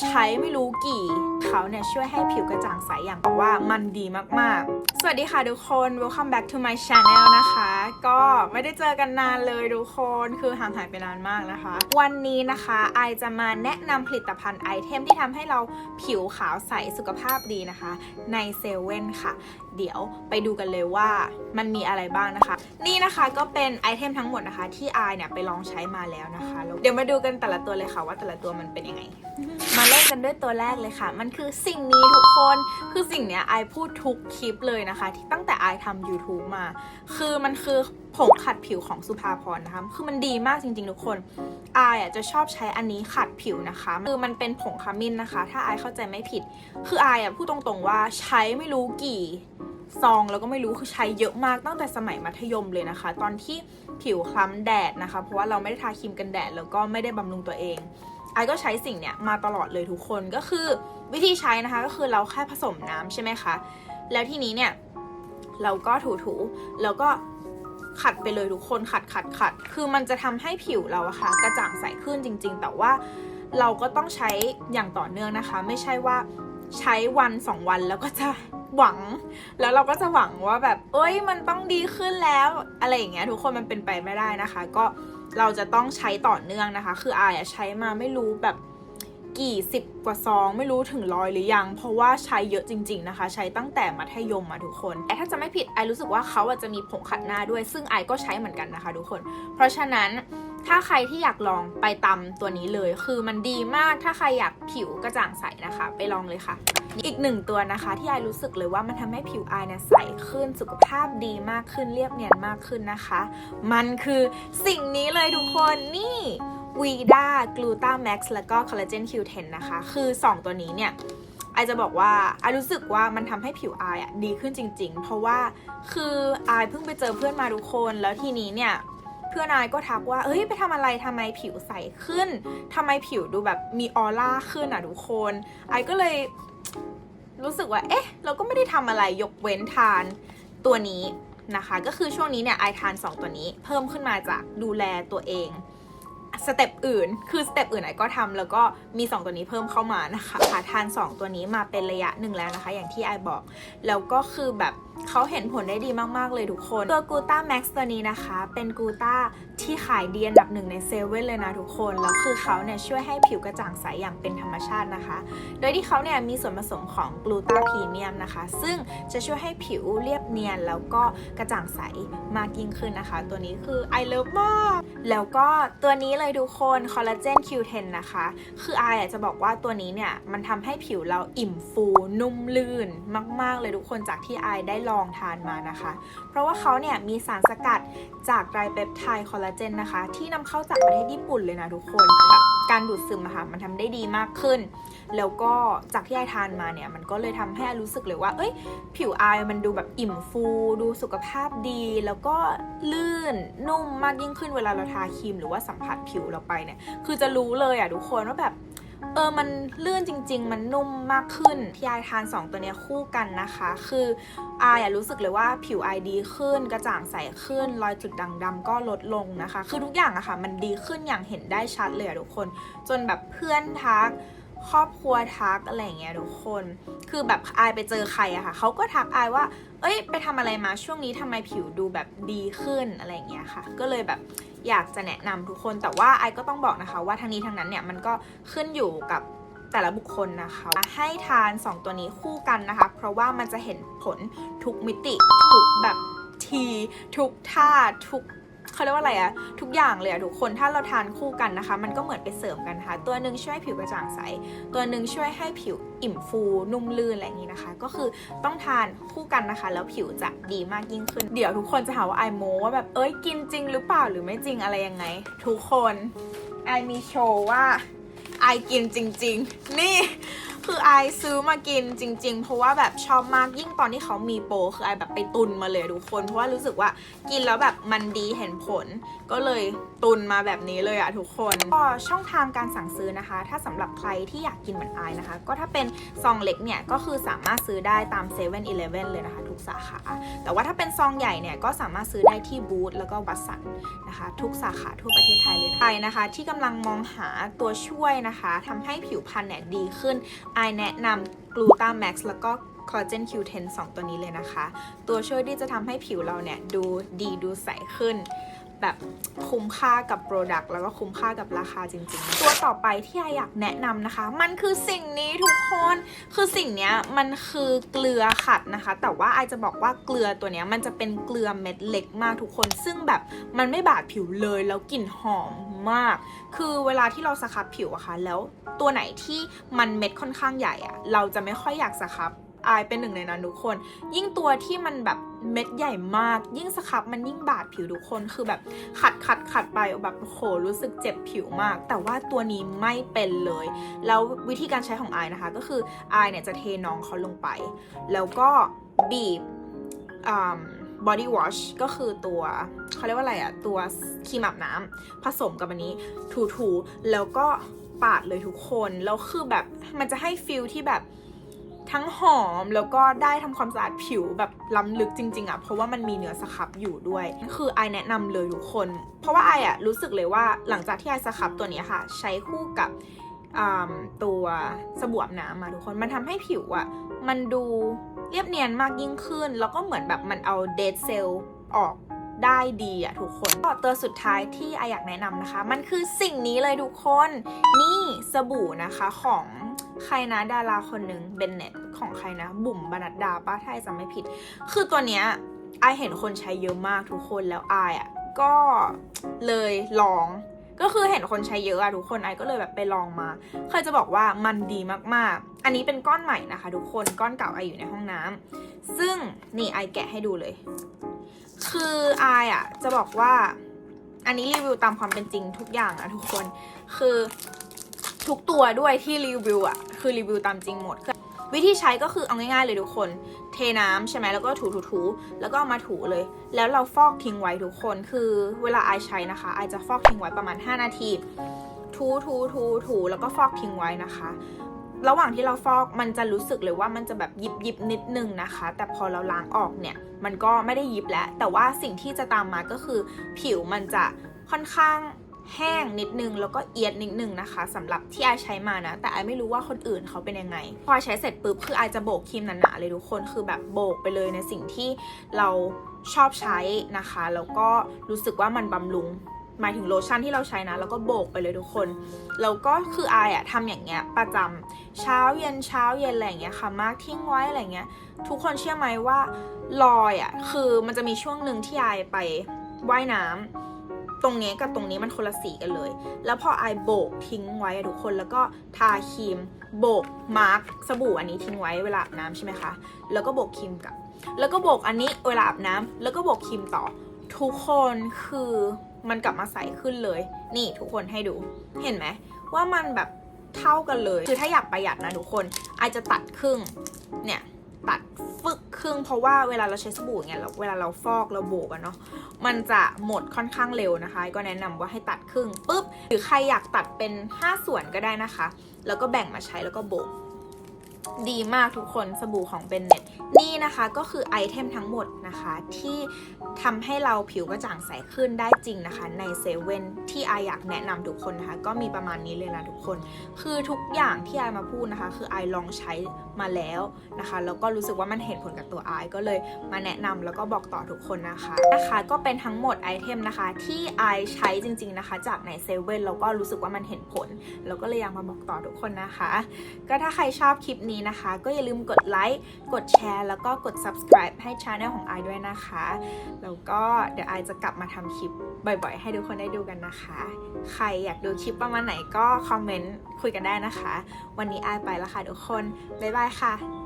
ใช้ไม่รู้กี่เขาเนี่ยช่วยให้ผิวกระจ่างใสอย่างบอกว่ามันดีมากๆ สวัสดีค่ะทุกคน welcome back to my channel นะคะ ก็ไม่ได้เจอกันนานเลยทุกคนคือห่างหายไปนานมากนะคะ วันนี้นะคะไอจะมาแนะนำผลิตภัณฑ์ไอเทมที่ทำให้เราผิวขาวใสสุขภาพดีนะคะ ในเซเว่นค่ะ เดี๋ยวไปดูกันเลยว่ามันมีอะไรบ้างนะคะ นี่นะคะก็เป็นไอเทมทั้งหมดนะคะ ที่ไอเนี่ยไปลองใช้มาแล้วนะคะเดี๋ยวมาดูกันแต่ละตัวเลยค่ะว่าแต่ละตัวมันเป็นยังไงมาเริ่มกันด้วยตัวแรกเลยค่ะ มันคือสิ่งนี้ทุกคน คือสิ่งเนี้ยไอพูดทุกคลิปเลยนะคะ ที่ตั้งแต่ไอทำ YouTube มา คือมันคือผงขัดผิวของสุภาพรนะคะ คือมันดีมากจริงๆทุกคนไออะจะชอบใช้อันนี้ขัดผิวนะคะ คือมันเป็นผงขมิ้นนะคะ ถ้าไอเข้าใจไม่ผิด คือไออะพูดตรงๆว่าใช้ไม่รู้กี่ซองแล้วก็ไม่รู้คือใช้เยอะมากตั้งแต่สมัยมัธยมเลยนะคะ ตอนที่ผิวคล้ำแดดนะคะ เพราะว่าเราไม่ได้ทาครีมกันแดดแล้วก็ไม่ได้บำรุงตัวเอง ไอก็ใช้สิ่งเนี้ยมาตลอดเลยทุกคนก็คือวิธีใช้นะคะก็คือเราแค่ผสมน้ำใช่ไหมคะ แล้วทีนี้เนี่ยเราก็ถูๆแล้วก็ขัดไปเลยทุกคนขัดขัดขัดคือมันจะทำให้ผิวเราอะค่ะกระจ่างใสขึ้นจริง ๆ แต่ว่าเราก็ต้องใช้อย่างต่อเนื่องนะคะ ไม่ใช่ว่าใช้วันสองวันแล้วก็จะหวัง แล้วเราก็จะหวังว่าแบบ เอ้ยมันต้องดีขึ้นแล้ว อะไรอย่างเงี้ยทุกคนมันเป็นไปไม่ได้นะคะ ก็ เราจะต้องใช้ต่อเนื่องนะคะ คืออายอะใช้มาไม่รู้แบบกี่สิบกว่าซองไม่รู้ถึงร้อยหรือยัง เพราะว่าใช้เยอะจริง ๆนะคะ ใช้ตั้งแต่มัธยมมาทุกคนแต่ถ้าจะไม่ผิดไอรู้สึกว่าเขาอาจจะมีผงขัดหน้าด้วย ซึ่งไอก็ใช้เหมือนกันนะคะ ทุกคน เพราะฉะนั้น ถ้าใครที่อยากลองไปตำตัวนี้เลย คือมันดีมากถ้าใครอยากผิวกระจ่างใสนะคะ ไปลองเลยค่ะ อีกหนึ่งตัวนะคะ ที่ไอรู้สึกเลยว่ามันทำให้ผิวไอเนี่ยใสขึ้นสุขภาพดีมากขึ้นเรียบเนียนมากขึ้นนะคะ มันคือสิ่งนี้เลยทุกคนนี่วีด้ากลูตาแม็กซ์แล้วก็คอลลาเจน Q10 นนะคะ คือ 2 ตัวนี้เนี่ยไอจะบอกว่าไอรู้สึกว่ามันทำให้ผิวไออะดีขึ้นจริง ๆ เพราะว่าคือไอเพิ่งไปเจอเพื่อนมาทุกคน แล้วทีนี้เนี่ย พื่อนายก็ทักว่า เอ้ยไปทำอะไรทำไมผิวใสขึ้นทำไมผิวดูแบบมีออร่าขึ้นอะทุกคนไอก็เลยรู้สึกว่า เอ๊ะ เราก็ไม่ได้ทำอะไรยกเว้นทานตัวนี้นะคะ ก็คือช่วงนี้เนี่ยไอทาน 2 ตัวนี้ เพิ่มขึ้นมาจากดูแลตัวเอง สเต็ปอื่น คือสเต็ปอื่นไอก็ทำแล้วก็มี 2 ตัวนี้เพิ่มเข้ามานะคะค่ะทาน 2 ตัวนี้มาเป็นระยะหนึ่งแล้วนะคะ อย่างที่ไอบอก แล้วก็คือแบบเขาเห็นผลได้ดีมาก ๆ เลยทุกคน ตัวกูต้าแม็กซ์ตัวนี้นะคะ เป็นกูต้าที่ขายดีอันดับหนึ่งในเซเว่นเลยนะทุกคน แล้วคือเขาเนี่ยช่วยให้ผิวกระจ่างใสอย่างเป็นธรรมชาตินะคะ โดยที่เขาเนี่ยมีส่วนผสมของกลูตาพรีเมียมนะคะ ซึ่งจะช่วยให้ผิวเรียบเนียน แล้วก็กระจ่างใสมากยิ่งขึ้นนะคะ ตัวนี้คือ I love มาก แล้วก็ตัวนี้เลยทุกคนคอลลาเจน Q10 นะคะ คือไออะจะบอกว่าตัวนี้เนี่ย มันทำให้ผิวเราอิ่มฟูนุ่มลื่นมาก ๆ เลยทุกคนจากที่ไอได้ลองทานมานะคะ เพราะว่าเขาเนี่ยมีสารสกัดจากไตรเปปไทด์คอลลาเจนนะคะ ที่นำเข้าจากประเทศญี่ปุ่นเลยนะทุกคนแบบการดูดซึมอะค่ะมันทำได้ดีมากขึ้น แล้วก็จากที่ไอทานมาเนี่ยมันก็เลยทำให้รู้สึกเลยว่า เอ้ย ผิวไอมันดูแบบอิ่มฟู ดูสุขภาพดี แล้วก็ลื่นนุ่มมากยิ่งขึ้นเวลาเราทาครีมหรือว่าสัมผัสผิวเราไปเนี่ย คือจะรู้เลยอะทุกคนว่าแบบเออ มันลื่นจริง ๆ มันนุ่มมากขึ้นพี่ไอทาน 2 ตัวเนี้ยคู่กันนะคะ คือไออะรู้สึกเลยว่าผิวไอดีขึ้น กระจ่างใสขึ้น รอยจุดด่างดำก็ลดลงนะคะ คือทุกอย่างอะค่ะ มันดีขึ้นอย่างเห็นได้ชัดเลยอะทุกคน จนแบบเพื่อนทัก ครอบครัวทักอะไรเงี้ยทุกคน คือแบบไอายไปเจอใครอะค่ะเขาก็ทักไอายว่า เอ้ย ไปทำอะไรมาช่วงนี้ทำไมผิวดูแบบดีขึ้นอะไรเงี้ยค่ะ ก็เลยแบบอยากจะแนะนำทุกคน แต่ว่าไอก็ต้องบอกนะคะ ว่าทั้งนี้ทั้งนั้นเนี่ยมันก็ขึ้นอยู่กับแต่ละบุคคลนะคะ ให้ทาน 2 ตัวนี้คู่กันนะคะ เพราะว่ามันจะเห็นผลทุกมิติ ทุกแบบที ทุกท่าทุก เขาเรียกว่าอะไรอะทุกอย่างเลยอะทุกคนถ้าเราทานคู่กันนะคะ มันก็เหมือนไปเสริมกันค่ะ ตัวหนึ่งช่วยให้ผิวกระจ่างใส ตัวหนึ่งช่วยให้ผิวอิ่มฟูนุ่มลื่นอะไรอย่างนี้นะคะ ก็คือต้องทานคู่กันนะคะ แล้วผิวจะดีมากยิ่งขึ้น เดี๋ยวทุกคนจะหาว่าไอโมว่าแบบเอ้ยกินจริงหรือเปล่าหรือไม่จริงอะไรยังไง ทุกคนไอมีโชว์ว่าไอกินจริง ๆ นี่ คือไอซื้อมากินจริง ๆ เพราะว่าแบบชอบมากยิ่งตอนที่เขามีโปรคือไอแบบไปตุนมาเลยทุกคน เพราะว่ารู้สึกว่ากินแล้วแบบมันดีเห็นผล ก็เลยตุนมาแบบนี้เลยอะทุกคนก็ช่องทางการสั่งซื้อนะคะ ถ้าสำหรับใครที่อยากกินเหมือนไอนะคะ ก็ถ้าเป็นซองเล็กเนี่ยก็คือสามารถซื้อได้ตาม7 e เ e ่ e อเลยนะคะ กสาขา แต่ว่าถ้าเป็นซองใหญ่เนี่ยก็สามารถซื้อได้ที่บูธแล้วก็วัตสันนะคะ ทุกสาขาทั่วประเทศไทยเลยนะใครนะคะ ที่กำลังมองหาตัวช่วยนะคะทำให้ผิวพรรณเนี่ยดีขึ้นไอแนะนำกลูตาแม็กซ์แล้วก็คอลลาเจน Q10 2 ตัวนี้เลยนะคะ ตัวช่วยที่จะทำให้ผิวเราเนี่ยดูดีดูใสขึ้น แบบคุ้มค่ากับโปรดักต์แล้วก็คุ้มค่ากับราคาจริงๆ ตัวต่อไปที่ไออยากแนะนำนะคะ มันคือสิ่งนี้ทุกคนคือสิ่งนี้มันคือเกลือขัดนะคะ แต่ว่าไอจะบอกว่าเกลือตัวนี้มันจะเป็นเกลือเม็ดเล็กมากทุกคน ซึ่งแบบมันไม่บาดผิวเลยแล้วกลิ่นหอมมาก คือเวลาที่เราสครับผิวอะคะแล้วตัวไหนที่มันเม็ดค่อนข้างใหญ่อะเราจะไม่ค่อยอยากสครับอายเป็นหนึ่งในนั้นทุกคน ยิ่งตัวที่มันแบบ เม็ดใหญ่มาก ยิ่งสครับมันยิ่งบาดผิวทุกคนคือแบบขัดขัดขัดไปแบบโหรู้สึกเจ็บผิวมาก แต่ว่าตัวนี้ไม่เป็นเลย แล้ววิธีการใช้ของอายนะคะก็คืออายเนี่ยจะเทน้องเขาลงไป แล้วก็บีบบอดี้วอชก็คือตัวเขาเรียกว่าอะไรอะตัวครีมอาบน้ำผสมกับอันนี้ถูๆแล้วก็ปาดเลยทุกคน แล้วคือแบบมันจะให้ฟิลที่แบบ ทั้งหอมแล้วก็ได้ทำความสะอาดผิวแบบล้ำลึกจริง ๆอะ่ะเพราะว่ามันมีเนื้อสครับอยู่ด้วย คือไอแนะนำเลยทุกคน เพราะว่าไออะรู้สึกเลยว่าหลังจากที่ไอสครับตัวนี้ค่ะ ใช้คู่กับตัวสบู่อาบน้ำมาทุกคนมันทำให้ผิวอะ่ะมันดูเรียบเนียนมากยิ่งขึ้น แล้วก็เหมือนแบบมันเอาเดดเซลล์ออกได้ดีอะทุกคนก็ตัวสุดท้ายที่ไออยากแนะนำนะคะ มันคือสิ่งนี้เลยทุกคน นี่สบู่นะคะของ ใครนะดาราคนหนึ่งเบนเน็ตของใครนะ บุ๋มบรรณดาป้าถ้าไอจำไม่ผิด คือตัวเนี้ยไอเห็นคนใช้เยอะมากทุกคนแล้วไออะก็เลยลองก็คือเห็นคนใช้เยอะอะทุกคนไอก็เลยแบบไปลองมา เคยจะบอกว่ามันดีมากๆ อันนี้เป็นก้อนใหม่นะคะ ทุกคนก้อนเก่าไออยู่ในห้องน้ำซึ่งนี่ไอแกะให้ดูเลย คือไออะจะบอกว่า อันนี้รีวิวตามความเป็นจริงทุกอย่างอะทุกคน คือ ทุกตัวด้วยที่รีวิวอะคือรีวิวตามจริงหมด วิธีใช้ก็คือเอาง่ายๆเลยทุกคน เทน้ำใช่ไหมแล้วก็ถูถูถูแล้วก็มาถูเลย แล้วเราฟอกทิ้งไว้ทุกคนคือเวลาไอใช้นะคะไอจะฟอกทิ้งไว้ประมาณ 5 นาที ถูถูถูถูแล้วก็ฟอกทิ้งไว้นะคะ ระหว่างที่เราฟอกมันจะรู้สึกเลยว่ามันจะแบบยิบยิบนิดนึงนะคะ แต่พอเราล้างออกเนี่ยมันก็ไม่ได้ยิบแล้ว แต่ว่าสิ่งที่จะตามมาก็คือผิวมันจะค่อนข้าง แห้งนิดนึงแล้วก็เอียดนิดนึงนะคะสำหรับที่ไอใช้มานะ แต่ไอไม่รู้ว่าคนอื่นเขาเป็นยังไง พอใช้เสร็จปุ๊บคือไอจะโบกครีมหนาๆเลยทุกคนคือแบบโบกไปเลยในสิ่งที่เราชอบใช้นะคะ แล้วก็รู้สึกว่ามันบำรุงหมายถึงโลชั่นที่เราใช้นะ แล้วก็โบกไปเลยทุกคน แล้วก็คือไออะทำอย่างเงี้ยประจำเช้าเย็นเช้าเย็นอะไรอย่างเงี้ยค่ะมากทิ้งไว้อะไรเงี้ย ทุกคนเชื่อไหมว่ารอยอะคือมันจะมีช่วงหนึ่งที่ไอไปว่ายน้ำ ตรงนี้กับตรงนี้มันคนละสีกันเลย แล้วพออายโบกทิ้งไว้ทุกคนแล้วก็ทาครีมโบกมาร์กสบู่อันนี้ทิ้งไว้เวลาอาบน้ำใช่ไหมคะ แล้วก็โบกครีมกับ แล้วก็โบกอันนี้เวลาอาบน้ำแล้วก็โบกครีมต่อ ทุกคนคือมันกลับมาใสขึ้นเลย นี่ทุกคนให้ดู เห็นไหมว่ามันแบบเท่ากันเลย คือถ้าอยากประหยัดนะทุกคนไอจะตัดครึ่ง เนี่ยตัด ฟึกครึ่งเพราะว่าเวลาเราใช้สบู่เนี่ยเราเวลาเราฟอกเราโบกอะเนาะมันจะหมดค่อนข้างเร็วนะคะ ก็แนะนำว่าให้ตัดครึ่งปุ๊บหรือใครอยากตัดเป็น 5 ส่วนก็ได้นะคะ แล้วก็แบ่งมาใช้แล้วก็โบก ดีมากทุกคนสบู่ของเบนเน็ตนี่นะคะก็คือไอเทมทั้งหมดนะคะ ที่ทำให้เราผิวกระจ่างใสขึ้นได้จริงนะคะ ในเซเว่นที่ไออยากแนะนำทุกคนนะคะ ก็มีประมาณนี้เลยนะทุกคน คือทุกอย่างที่ไอมาพูดนะคะ คือไอลองใช้มาแล้วนะคะแล้วก็รู้สึกว่ามันเห็นผลกับตัวไอก็เลยมาแนะนำแล้วก็บอกต่อทุกคนนะคะนะคะก็เป็นทั้งหมดไอเทมนะคะที่ไอใช้จริง ๆนะคะ จากในเซเว่นแล้วก็รู้สึกว่ามันเห็นผลแล้วก็เลยอยากมาบอกต่อทุกคนนะคะ ก็ถ้าใครชอบคลิปนี้นี้นะคะ ก็อย่าลืมกดไลค์กดแชร์แล้วก็กด subscribe ให้ช anel ของไอด้วยนะคะ แล้วก็เดี๋ยวไอจะกลับมาทำคลิปบ่อยๆ ให้ทุกคนได้ดูกันนะคะ ใครอยากดูคลิปประมาณไหนก็คอมเมนต์คุยกันได้นะคะ วันนี้ไอไปแล้วค่ะทุกคน บ๊ายบายค่ะ